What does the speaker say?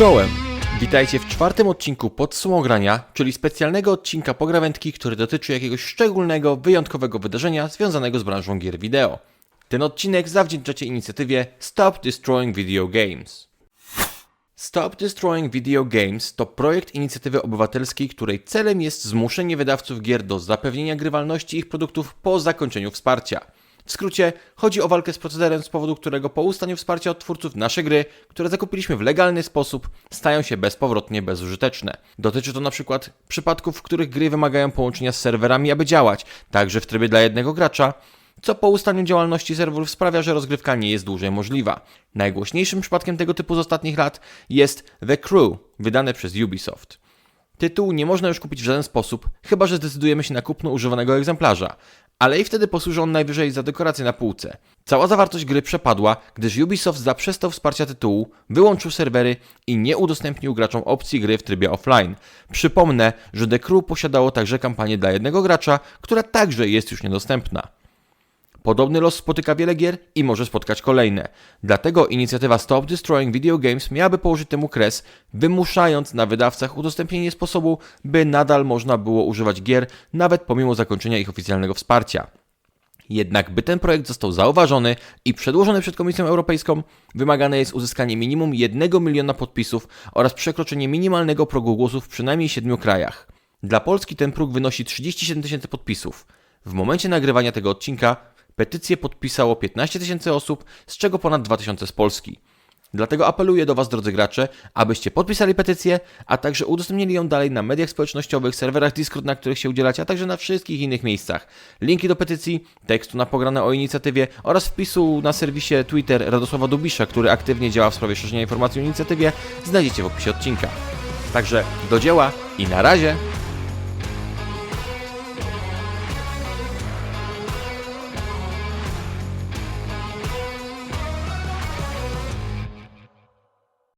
Czołem! Witajcie w czwartym odcinku Podsumogrania, czyli specjalnego odcinka pograwędki, który dotyczy jakiegoś szczególnego, wyjątkowego wydarzenia związanego z branżą gier wideo. Ten odcinek zawdzięczacie inicjatywie Stop Destroying Video Games. Stop Destroying Video Games to projekt inicjatywy obywatelskiej, której celem jest zmuszenie wydawców gier do zapewnienia grywalności ich produktów po zakończeniu wsparcia. W skrócie, chodzi o walkę z procederem, z powodu którego po ustaniu wsparcia od twórców nasze gry, które zakupiliśmy w legalny sposób, stają się bezpowrotnie bezużyteczne. Dotyczy to na przykład przypadków, w których gry wymagają połączenia z serwerami, aby działać, także w trybie dla jednego gracza, co po ustaniu działalności serwerów sprawia, że rozgrywka nie jest dłużej możliwa. Najgłośniejszym przypadkiem tego typu z ostatnich lat jest The Crew, wydane przez Ubisoft. Tytuł nie można już kupić w żaden sposób, chyba że zdecydujemy się na kupno używanego egzemplarza, ale i wtedy posłuży on najwyżej za dekorację na półce. Cała zawartość gry przepadła, gdyż Ubisoft zaprzestał wsparcia tytułu, wyłączył serwery i nie udostępnił graczom opcji gry w trybie offline. Przypomnę, że The Crew posiadało także kampanię dla jednego gracza, która także jest już niedostępna. Podobny los spotyka wiele gier i może spotkać kolejne. Dlatego inicjatywa Stop Destroying Video Games miałaby położyć temu kres, wymuszając na wydawcach udostępnienie sposobu, by nadal można było używać gier, nawet pomimo zakończenia ich oficjalnego wsparcia. Jednak by ten projekt został zauważony i przedłożony przed Komisją Europejską, wymagane jest uzyskanie minimum 1 miliona podpisów oraz przekroczenie minimalnego progu głosów w przynajmniej 7 krajach. Dla Polski ten próg wynosi 37 tysięcy podpisów. W momencie nagrywania tego odcinka petycję podpisało 15 tysięcy osób, z czego ponad 2 tysiące z Polski. Dlatego apeluję do Was, drodzy gracze, abyście podpisali petycję, a także udostępnili ją dalej na mediach społecznościowych, serwerach Discord, na których się udzielacie, a także na wszystkich innych miejscach. Linki do petycji, tekstu na pograne o inicjatywie oraz wpisu na serwisie Twitter Radosława Dubisza, który aktywnie działa w sprawie szerzenia informacji o inicjatywie, znajdziecie w opisie odcinka. Także do dzieła i na razie!